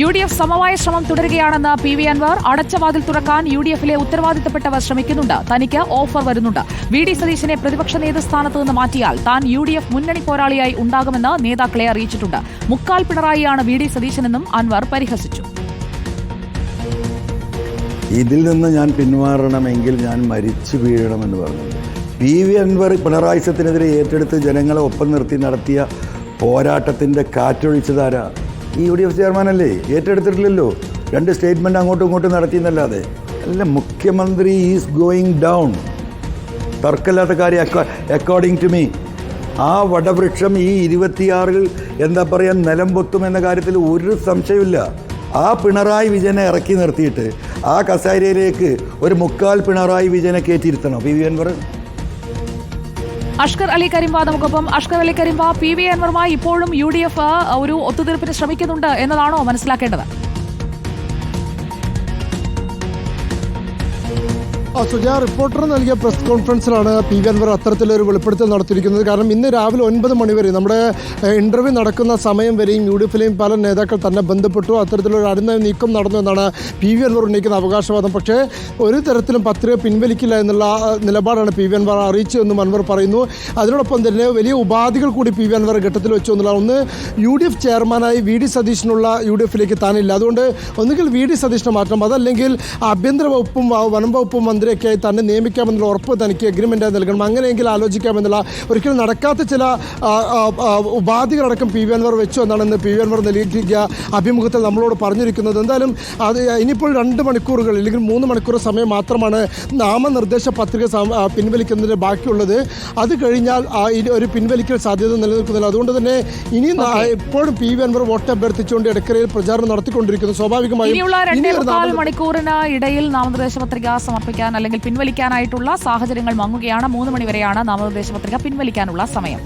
U D F സമവായ ശ്രമം തുടരുകയാണെന്ന് പി വി അൻവർ. അടച്ച വാതിൽ തുറക്കാൻ യു ഡി എഫിലെ ഉത്തരവാദിത്തപ്പെട്ടവർ ശ്രമിക്കുന്നുണ്ട്. തനിക്ക് ഓഫർ വരുന്നുണ്ട്. വി ഡി സതീശനെ പ്രതിപക്ഷ നേതൃസ്ഥാനത്ത് നിന്ന് മാറ്റിയാൽ താൻ യു ഡി എഫ് മുന്നണി പോരാളിയായി ഉണ്ടാകുമെന്ന് നേതാക്കളെ അറിയിച്ചിട്ടുണ്ട്. മുക്കാൽ പിണറായിയാണ് വി ഡി സതീശനെന്നും അൻവർ പരിഹസിച്ചു. ഇതിൽ നിന്ന് ഞാൻ പിന്മാറണമെങ്കിൽ ഞാൻ മരിച്ചു വീഴണമെന്ന് പറഞ്ഞു. പി വി അൻവർ പിണറായി സത്തിനെതിരെ ഏറ്റെടുത്ത് ജനങ്ങളെ ഒപ്പം നിർത്തി നടത്തിയ പോരാട്ടത്തിന്റെ കാറ്റൊഴിച്ചതാരാ ഈ യു ഡി എഫ് ചെയർമാനല്ലേ? ഏറ്റെടുത്തിട്ടില്ലല്ലോ. രണ്ട് സ്റ്റേറ്റ്മെന്റ് അങ്ങോട്ടും ഇങ്ങോട്ടും നടത്തിയെന്നല്ലാതെ. അല്ല മുഖ്യമന്ത്രി ഈസ് ഗോയിങ് ഡൗൺ. തർക്കമില്ലാത്ത കാര്യം അക്കോർഡിംഗ് ടു മീ ആ വടവൃക്ഷം ഈ ഇരുപത്തിയാറിൽ എന്താ പറയുക നിലം പൊത്തും എന്ന കാര്യത്തിൽ ഒരു സംശയമില്ല ആ പിണറായി വിജയനെ ഇറക്കി നിർത്തിയിട്ട് ആ കസേരയിലേക്ക് ഒരു മുക്കാൽ പിണറായി വിജയനെ കയറ്റിയിരുത്തണം. P V Anvar. Ashkar Ali കരിംവ നമുക്കൊപ്പം. അഷ്കർ അലി കരിംവ പി വി അൻവറുമായി ഇപ്പോഴും യു ഒരു ഒത്തുതീർപ്പിന് ശ്രമിക്കുന്നുണ്ട് എന്നതാണോ മനസ്സിലാക്കേണ്ടത്? സുജാ റിപ്പോർട്ടർ നൽകിയ പ്രസ് കോൺഫറൻസിലാണ് പി വി അൻവർ അത്തരത്തിലൊരു വെളിപ്പെടുത്തൽ നടത്തിയിരിക്കുന്നത്. കാരണം ഇന്ന് രാവിലെ ഒൻപത് മണിവരെ നമ്മുടെ ഇന്റർവ്യൂ നടക്കുന്ന സമയം വരെയും യു ഡി എഫിലെയും പല നേതാക്കൾ തന്നെ ബന്ധപ്പെട്ടു. അത്തരത്തിലൊരു അരുന്ന നീക്കം നടന്നു എന്നാണ് പി വി അൻവർ ഉന്നയിക്കുന്ന അവകാശവാദം. പക്ഷേ ഒരു തരത്തിലും പത്രിക പിൻവലിക്കില്ല എന്നുള്ള നിലപാടാണ് പി വി അൻവർ അറിയിച്ചതെന്നും അൻവർ പറയുന്നു. അതിനോടൊപ്പം തന്നെ വലിയ ഉപാധികൾ കൂടി പി വി അൻവർ ഘട്ടത്തിൽ വെച്ചു എന്നുള്ള ഒന്ന് യു ഡി എഫ് ചെയർമാനായി വി ഡി സതീഷിനുള്ള യു ഡി എഫിലേക്ക് താനില്ല. അതുകൊണ്ട് ഒന്നുകിൽ വി ഡി സതീഷിനെ മാറ്റണം അതല്ലെങ്കിൽ ആഭ്യന്തര വകുപ്പും വനം വകുപ്പും മന്ത്രിയൊക്കെയായി തന്നെ നിയമിക്കാമെന്നുള്ള ഉറപ്പ് തനിക്ക് എഗ്രിമെന്റായി നൽകണം. അങ്ങനെയെങ്കിൽ ആലോചിക്കാമെന്നുള്ള ഒരിക്കലും നടക്കാത്ത ചില ഉപാധികളടക്കം പി വി അൻവർ വെച്ചു എന്നാണ് ഇന്ന് പി വി അൻവർ നൽകിയ അഭിമുഖത്തിൽ നമ്മളോട് പറഞ്ഞിരിക്കുന്നത്. എന്തായാലും അത് ഇനിയിപ്പോൾ രണ്ട് മണിക്കൂറുകൾ അല്ലെങ്കിൽ മൂന്ന് മണിക്കൂർ സമയം മാത്രമാണ് നാമനിർദ്ദേശ പത്രിക പിൻവലിക്കുന്നതിന് ബാക്കിയുള്ളത്. അത് കഴിഞ്ഞാൽ ഒരു പിൻവലിക്കൽ സാധ്യത നിലനിൽക്കുന്നില്ല. അതുകൊണ്ട് തന്നെ ഇനി എപ്പോഴും പി വി അൻവർ വോട്ട് അഭ്യർത്ഥിച്ചുകൊണ്ട് ഇടക്കരയിൽ പ്രചാരണം നടത്തിക്കൊണ്ടിരിക്കുന്നു. സ്വാഭാവികമായും മണിക്കൂറിന് ഇടയിൽ നാമനിർദ്ദേശ പത്രിക സമർപ്പിക്കാൻ അല്ലെങ്കിൽ പിൻവലിക്കാനായിട്ടുള്ള സാഹചര്യങ്ങൾ മങ്ങുകയാണ്. മൂന്ന് മണിവരെയാണ് നാമനിർദ്ദേശ പത്രിക പിൻവലിക്കാനുള്ള സമയം.